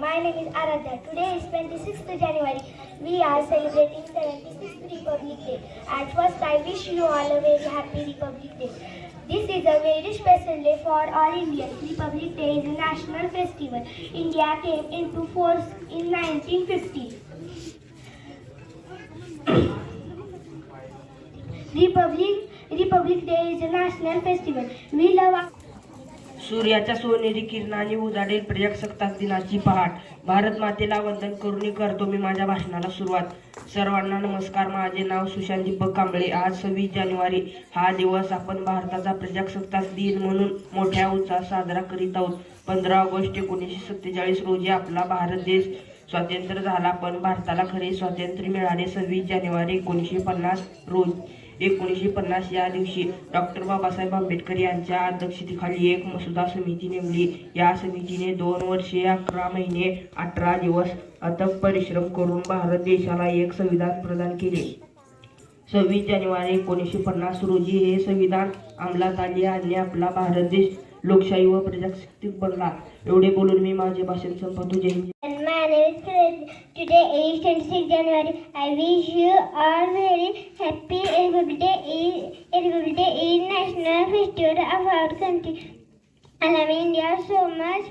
My name is Aradhya. Today is 26th January. We are celebrating 76th Republic Day. At first, I wish you all a very happy Republic Day. This is a very special day for all Indians. Republic Day is a national festival. India came into force in 1950. Republic Republic Day is a national festival. We love सूर्याच्या सोनेरी किरणाने उजाडेल प्रजासत्ताक दिनाची पहाट. भारत मातेला वंदन करून करतो मी माझ्या भाषणाला सुरुवात. सर्वांना नमस्कार माझे नाव सुशांत दीपक कांबळे. आज सव्वीस जानेवारी. हा दिवस आपण भारताचा प्रजासत्ताक दिन म्हणून मोठ्या उत्साहात साजरा करीत आहोत. पंधरा ऑगस्ट एकोणीसशे सत्तेचाळीस रोजी आपला भारत देश स्वातंत्र्य झाला पण भारताला खरे स्वातंत्र्य मिळाले सव्वीस जानेवारी एकोणीसशे पन्नास रोज. एकोणीसशे पन्नास या दिवशी डॉक्टर बाबासाहेब आंबेडकर यांच्या अध्यक्षतेखाली एक मसुदा समिती नेमली. या समितीने दोन वर्षे अकरा महिने अठरा दिवस अथक परिश्रम करून भारत देशाला एक संविधान प्रदान केले. सव्वीस जानेवारी एकोणीसशे पन्नास रोजी हे संविधान अंमलात आले आणि आपला भारत देश लोकशाही व प्रजासत्ताक बनणार एवढे बोलून मी माझे भाषण संपवतो. Jai Hind. And my January I wish you all very happy everyday everyday in national festival of our I love India so much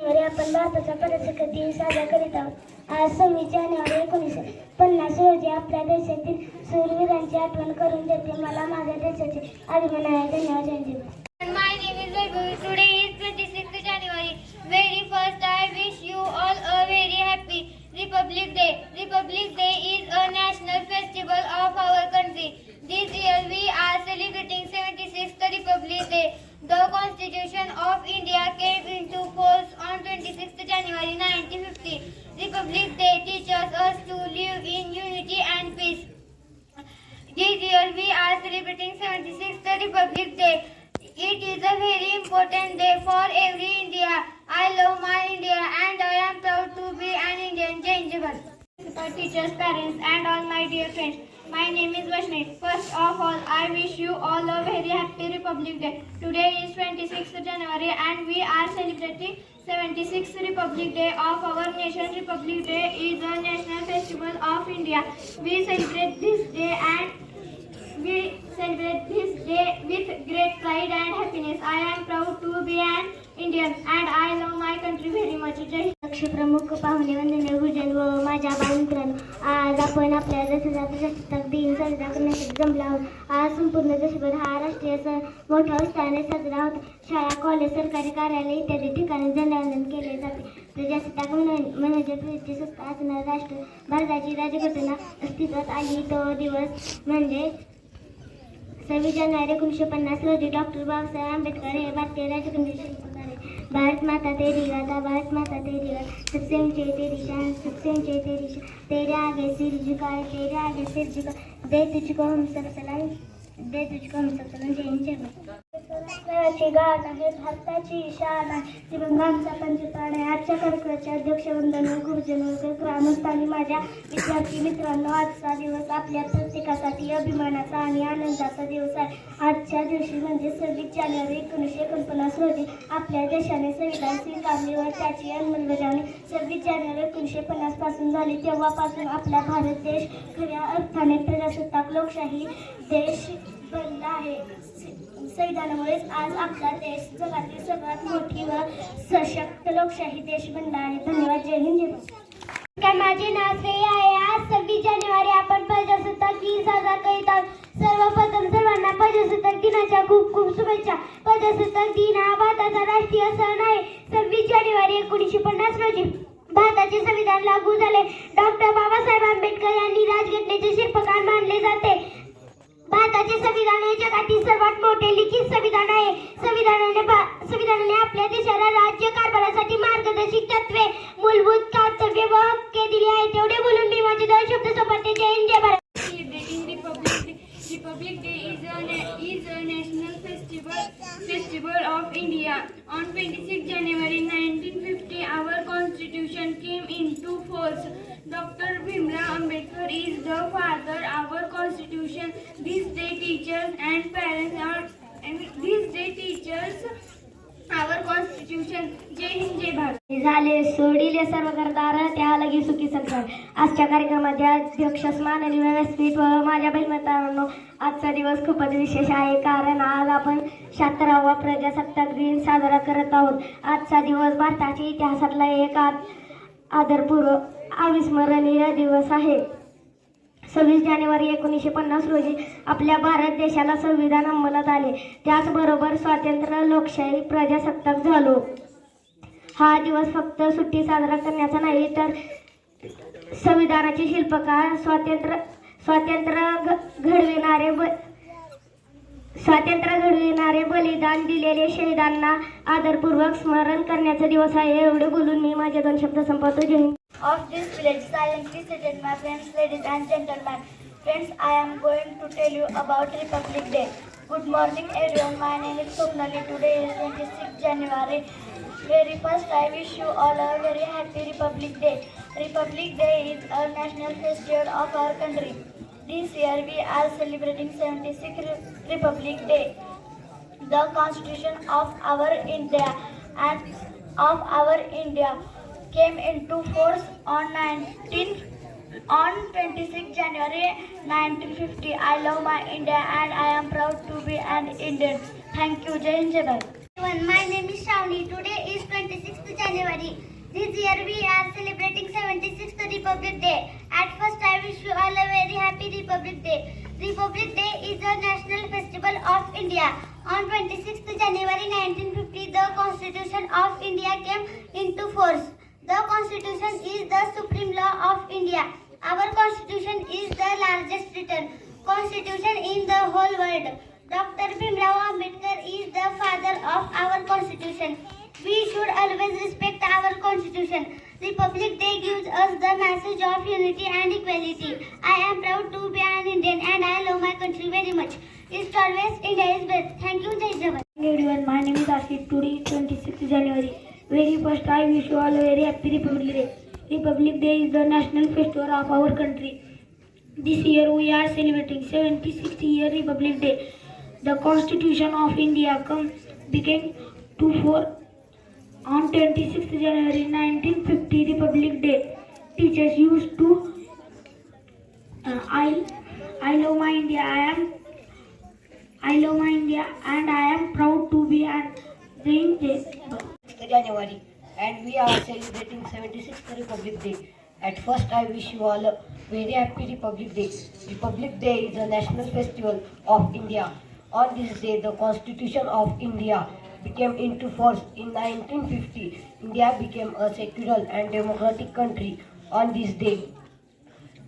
आपण भारताचा प्रजासत्ताक दिन साजरा करीत आहोत? आज सव्वीस जानेवारी एकोणीसशे पन्नास रोजी आपल्या देशातील शूरवीरांची आठवण करून देते मला माझ्या देशाचे अभिमान आहे धन्यवाद जयंती My name is Vaibhavi. Today is 26th January. Very first, I wish you all a very happy Republic Day. Republic Day is a national festival of our country. This year we are celebrating 76th Republic Day. The Constitution of India came into force on 26th January 1950. Republic Day teaches us to live in unity and peace. This year we are celebrating 76th Republic Day. It is a very important day for every India. I love my India and I am proud to be an Indian. Principal, teachers, parents and all my dear friends. My name is Vashnav. First of all, I wish you all a very happy Republic Day. Today is 26th January and we are celebrating 76th Republic Day of our nation. Republic Day is a national festival of India. We celebrate this day and we celebrate this day with great pride and happiness. I am proud to be an Indian and I love my country very much. Jai लक्ष प्रमुख पाहुणे वंदनीय गुरुजन व माझ्या बालमित्रांनो आज आपण आपल्या देशाचा प्रजासत्ताक दिन साजरा करण्यासाठी जमला आहोत. आज संपूर्ण देशभर हा राष्ट्रीय सण मोठ्या उत्साहाने साजरा होतो. शाळा कॉलेज सरकारी कार्यालय इत्यादी ठिकाणी झेंडावंदन केले जाते. प्रजासत्ताक म्हणजे प्रजाची सत्ता असणारे राष्ट्र भारताची राज्यघटना अस्तित्वात आली. तो दिवस म्हणजे सव्वीस जानेवारी एकोणीसशे पन्नास रोजी डॉक्टर बाबासाहेब आंबेडकर हे भारतीय राज्यघटनेचे शिल्पकार आहे भारत माता तेरी गाता भारत माता तेरी गाता सबसे ऊंचे तेरी शान सबसे ऊंचे तेरी शान तेरे आगे सिर झुकाए तेरे आगे सिर झुकाए दे तुझको हम सब सलाम दे तुझको हम सब सलाम जय हिंद जय भारत गाण आहे भारताची शान आहे. तिरंगांचा पंचप्राण आहे. आजच्या कार्यक्रमाचे अध्यक्ष वंदन गुरुजन ग्रामस्थ आणि माझ्या विद्यार्थी मित्रांनो आजचा दिवस आपल्या प्रत्येकासाठी अभिमानाचा आणि आनंदाचा दिवस आहे. आजच्या दिवशी म्हणजे सव्वीस जानेवारी एकोणीसशे एकोणपन्नास रोजी आपल्या देशाने संविधान स्वीकारले व त्याची अंमलबजावणी सव्वीस जानेवारी एकोणीसशे पन्नासपासून झाली. तेव्हापासून आपला भारत देश खऱ्या अर्थाने प्रजासत्ताक लोकशाही देश बनला आहे. संविधानामुळेच आज आपला देश जगातील सर्वात मोठी व सशक्त लोकशाही देश बनला आहे. धन्यवाद. जय हिंद काय माझे नाव श्रेय आहे. आज सव्वीस जानेवारी आपण प्रजासत्ताक दिन साजरा करीत आहोत. सर्वप्रथम सर्वांना प्रजासत्ताक दिनाच्या खूप खूप शुभेच्छा. प्रजासत्ताक दिन हा भारताचा राष्ट्रीय सण आहे. सव्वीस जानेवारी एकोणीसशे पन्नास रोजी भारताचे संविधान लागू झाले. डॉक्टर बाबासाहेब आंबेडकर यांनी राजघटनेचे शिल्पकार मानले जाते. भारताचे संविधान हे जगातील सर्वात मोठे लिखित संविधान आहे संविधानाने संविधानाने आपल्या देशाला राज्य कारभारासाठी मार्गदर्शक तत्वे मूलभूत कर्तव्य व हक्के दिली आहेत तेवढे बोलून मी माझे दोन शब्द सोबत जय हिंद जय Bharat Republic Day. Is a, is a national festival festival of India. On 26 January 1950, our constitution came into force. Dr. Bhimrao Ambedkar is the father teachers and parents are and these day teachers our constitution. Jai झाले सोडिले सर्व करदार त्या लगी सुखी संसार. आजच्या कार्यक्रमाचे अध्यक्ष माननीय व्यासपीठ व माझ्या बहिणतांनो आजचा दिवस खूपच विशेष आहे. कारण आज आपण शहात्तरावा प्रजासत्ताक दिन साजरा करत आहोत. आजचा दिवस भारताच्या इतिहासातला एक आ- आदरपूर्व अविस्मरणीय दिवस आहे. सव्वीस जानेवारी एकोणीसशे पन्नास रोजी आपल्या भारत देशाला संविधान अंमलात आले. त्याचबरोबर स्वातंत्र्य लोकशाही प्रजासत्ताक झालो. हा दिवस फक्त सुट्टी साजरा करण्याचा नाही तर संविधानाचे शिल्पकार स्वातंत्र्य स्वातंत्र्य घ- घडविणारे ब स्वातंत्र्य घडविणारे बलिदान दिलेले शहीदांना आदरपूर्वक स्मरण करण्याचा दिवस आहे. एवढे बोलून मी माझे दोन शब्द संपवतो. जय of this village silently seated my friends ladies and gentlemen. Friends i am going to tell you about republic day. Good morning everyone. My name is Swapnali today is 26 january. Very first i wish you all a very happy republic day. Republic day is a national festival of our country. This year we are celebrating 76th republic day. The constitution of our India and of our India came into force on 19 on 26 January 1950. I love my India and I am proud to be an Indian. Thank you, Jai Hind, My name is Shravani. Today is 26th January. This year we are celebrating 76th Republic Day. At first, I wish you all a very happy Republic Day. Republic Day is a national festival of India. On 26th January 1950, the Constitution of India came into force. The Constitution is the supreme law of India. Our Constitution is the largest written Constitution in the whole world. Dr. Bhimrao Ambedkar is the father of our Constitution. We should always respect our Constitution. Republic Day gives us the message of unity and equality. I am proud to be an Indian and I love my country very much. It's always India is best. Thank you, Jai Jawan. everyone, my name is Ashit. Today is 26th January. Very first, I wish you all a very happy Republic Day. Republic Day is the national festival of our country. This year we are celebrating 76th year Republic Day. The Constitution of India come became to force on 26th January 1950 Republic Day. Teachers used to uh, I I love my India. I am I love my India and I am proud to be an Indian. January and we are celebrating 76th Republic Day. At first, I wish you all a very happy Republic Day. Republic Day is a national festival of India. On this day, the Constitution of India became into force in 1950. India became a secular and democratic country. On this day,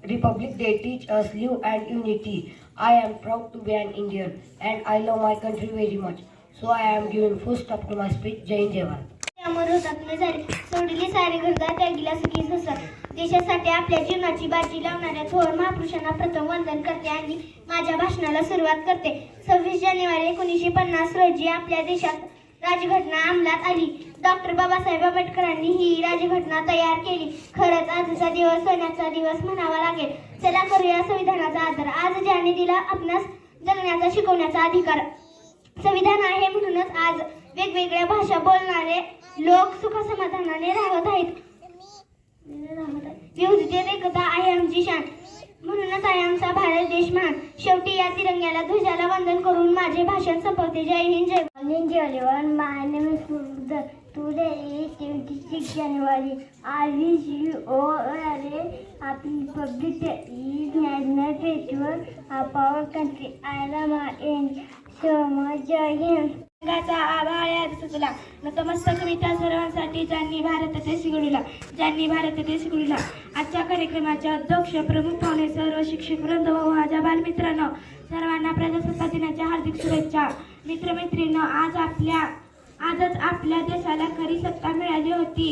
Republic Day teach us love and unity. I am proud to be an Indian and I love my country very much. So I am giving full stop to my speech. Jai Jai समोर होतात झाले सोडली सारे घरदार त्यागीला सुखी संसार. देशासाठी आपल्या जीवनाची बाजी लावणाऱ्या थोर महापुरुषांना प्रथम वंदन करते आणि माझ्या भाषणाला सुरुवात करते. सव्वीस जानेवारी एकोणीसशे पन्नास रोजी आपल्या देशात राजघटना अंमलात आली. डॉक्टर बाबासाहेब आंबेडकरांनी ही राजघटना तयार केली. खरंच आजचा दिवस सोन्याचा दिवस म्हणावा लागेल. चला करूया संविधानाचा आदर. आज ज्याने दिला आपणास जगण्याचा शिकवण्याचा अधिकार. संविधान आहे म्हणूनच आज वेगवेगळ्या भाषा बोलणारे लोक सुख समाधानाने राहत आहेत. विविधतेत एकता आहे आमची शान. म्हणूनच आहे आमचा भारत देश महान. शेवटी या तिरंग्याला ध्वजाला वंदन करून माझे भाषण संपवते. जय हिंद जय मॉर्निंग जेवण my name January I wish you all अरे happy republic day is national country I love and Jai Hind. रंगाचा आभाळ आज सुचला नतमस्तक मी त्या सर्वांसाठी ज्यांनी भारत देश घडविला ज्यांनी भारत देश घडविला. आजच्या कार्यक्रमाचे अध्यक्ष प्रमुख पाहुणे सर्व शिक्षक वृंद व माझ्या बालमित्रांनो सर्वांना प्रजासत्ताक दिनाच्या हार्दिक शुभेच्छा. मित्रमैत्रिणींनो आज आपल्या आजच आपल्या देशाला खरी सत्ता मिळाली होती.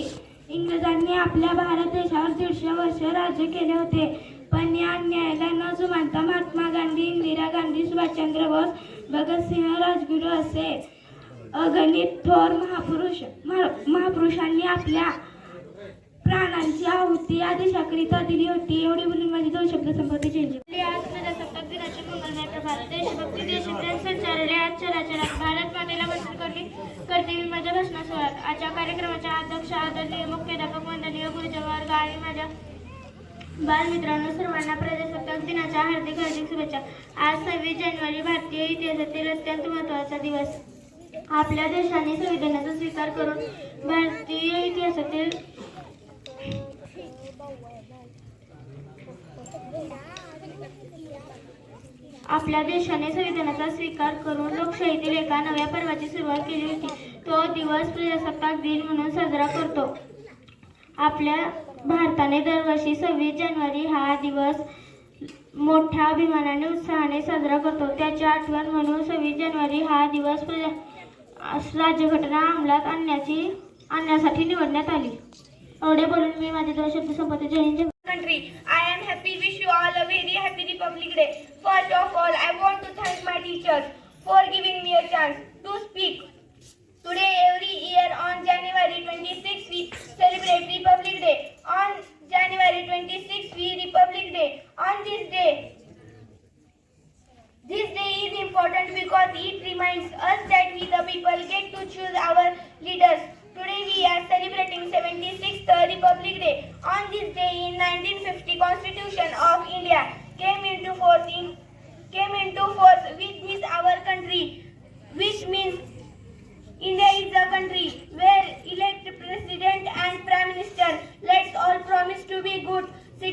इंग्रजांनी आपल्या भारत देशावर दीडशे वर्ष राज्य केले होते. पण या अन्यायाला न जुमानता महात्मा गांधी इंदिरा गांधी सुभाषचंद्र बोस भगतसिंह राजगुरू असे अगणित थोर महापुरुष महा- महापुरुषांनी आपल्या प्राणांची आहुती या देशाकरिता दिली होती. एवढी बोलून माझी दोन शब्द संपत्ती चेंज आज प्रजासत्ताक दिनाचे मंगलमय प्रभात. देशभक्ती देशप्रेम संचारले आज चराचरात. भारत मातेला वंदन करणे करते मी माझ्या माझ्या भाषणास आजच्या कार्यक्रमाच्या अध्यक्ष आदरणीय मुख्याध्यापक वंदनीय गुरुजवर्ग आणि माझ्या बालमित्रांनो सर्वांना प्रजासत्ताक दिनाच्या हार्दिक हार्दिक शुभेच्छा. आज सव्वीस जानेवारी भारतीय इतिहासातील अत्यंत महत्त्वाचा दिवस. आपल्या देशाने संविधानाचा स्वीकार करून भारतीय इतिहासातील आपल्या देशाने संविधानाचा स्वीकार करून लोकशाहीतील एका नव्या पर्वाची सुरुवात केली होती. तो दिवस प्रजासत्ताक दिन म्हणून साजरा करतो. आपल्या भारताने दरवर्षी सव्वीस जानेवारी हा दिवस मोठ्या अभिमानाने उत्साहाने साजरा करतो. त्याची आठवण म्हणून सव्वीस जानेवारी हा दिवस प्रजा राज्यघटना अंमलात आणण्याची आणण्यासाठी निवडण्यात आली. एवढे बोलून मी माझे दोन शब्द संपत Jain country I am happy wish you all a very happy republic day first of all I want to thank my teachers for giving me a chance to speak today every year on January twenty six we celebrate republic day on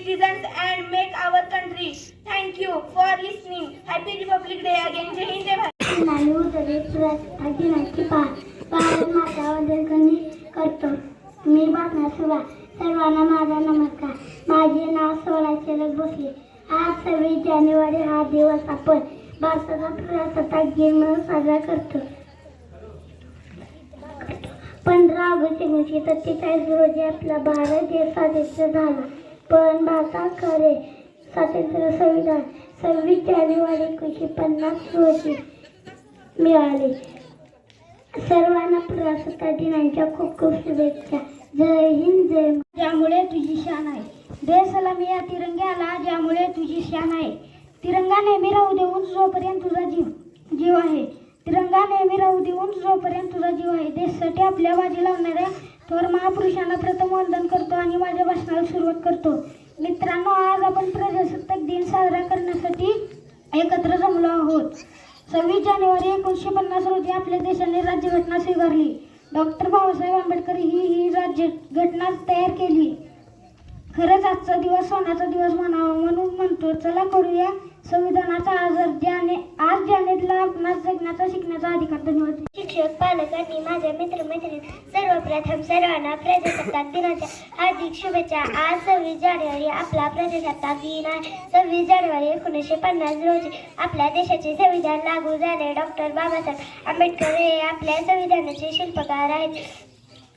citizens and make our country. Thank you for listening. Happy Republic Day again. Jai Hind, Jai Bharat. नाही सुरत प्रजासत्ताक दिनाची पहा भारत माता वंदन करतो मी बातम्या सुवा सर्वांना माझा नमस्कार माझे नाव सोळा चलक भोसले आज सव्वीस जानेवारी हा दिवस आपण भारताचा प्रजासत्ताक दिन म्हणून साजरा करतो पंधरा ऑगस्ट एकोणीसशे सत्तेचाळीस रोजी आपला भारत देश स्वातंत्र्य झाला पण भाषा खरे स्वातंत्र्य संविधान सव्वीस जानेवारी एकोणीसशे पन्नास रोजी मिळाले. सर्वांना प्रजासत्ताक दिनांच्या खूप खूप शुभेच्छा. जय हिंद जय ज्यामुळे तुझी शान आहे. देशाला मी या तिरंग्याला ज्यामुळे तुझी शान आहे. तिरंगा नेहमी राहू देऊन जोपर्यंत तुझा जीव जीव आहे. तिरंगा नेहमी राहू देऊन जोपर्यंत तुझा जीव आहे. देशासाठी आपल्या बाजी लावणाऱ्या थोर महापुरुषांना प्रथम वंदन करतो आणि माझ्या भाषणाला सुरुवात करतो. मित्रांनो आज आपण प्रजासत्ताक दिन साजरा करण्यासाठी एकत्र जमलो आहोत. सव्वीस जानेवारी एकोणीसशे पन्नास रोजी आपल्या देशाने राज्यघटना स्वीकारली. डॉक्टर बाबासाहेब आंबेडकर ही ही राज्यघटना तयार केली. खरंच आजचा दिवस सोन्याचा दिवस म्हणावा म्हणून म्हणतो. चला करूया संविधानाचा आजार ज्याने आज ज्याने आपणास जगण्याचा शिकण्याचा अधिकार धन्यवाद शिक्षक पालक आणि माझ्या मित्रमैत्रिणी सर्वप्रथम सर्वांना प्रजासत्ताक दिनाच्या हार्दिक शुभेच्छा. आज सव्वीस जानेवारी आपला प्रजासत्ताक दिन आहे. सव्वीस जानेवारी एकोणीसशे पन्नास रोजी आपल्या देशाचे संविधान लागू झाले. डॉक्टर बाबासाहेब आंबेडकर हे आपल्या संविधानाचे शिल्पकार आहेत.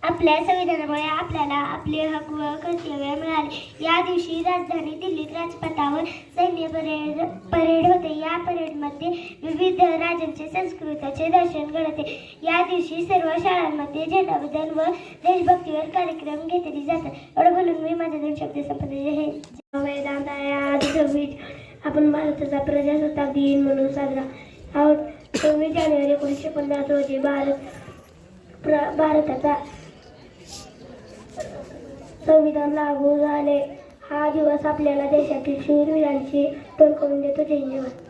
आपल्या संविधानामुळे आपल्याला आपले हक व कर्तव्य मिळाले. या दिवशी राजधानी दिल्लीत राजपथावर सैन्य परेड परेड होते. या परेडमध्ये विविध राज्यांचे संस्कृतीचे दर्शन घडते. या दिवशी सर्व शाळांमध्ये झेंडावंदन व देशभक्तीवर कार्यक्रम घेतले जातात. एवढं बोलून मी माझे दोन शब्द संपले हे वेदांत आहे आज सव्वीस. आपण भारताचा प्रजासत्ताक दिन म्हणून साजरा आहोत. सव्वीस जानेवारी एकोणीसशे पन्नास रोजी भारत प्र भारताचा संविधान लागू झाले. हा दिवस आपल्याला देशातील शूरवीरांची तोड करून देतो धन्यवाद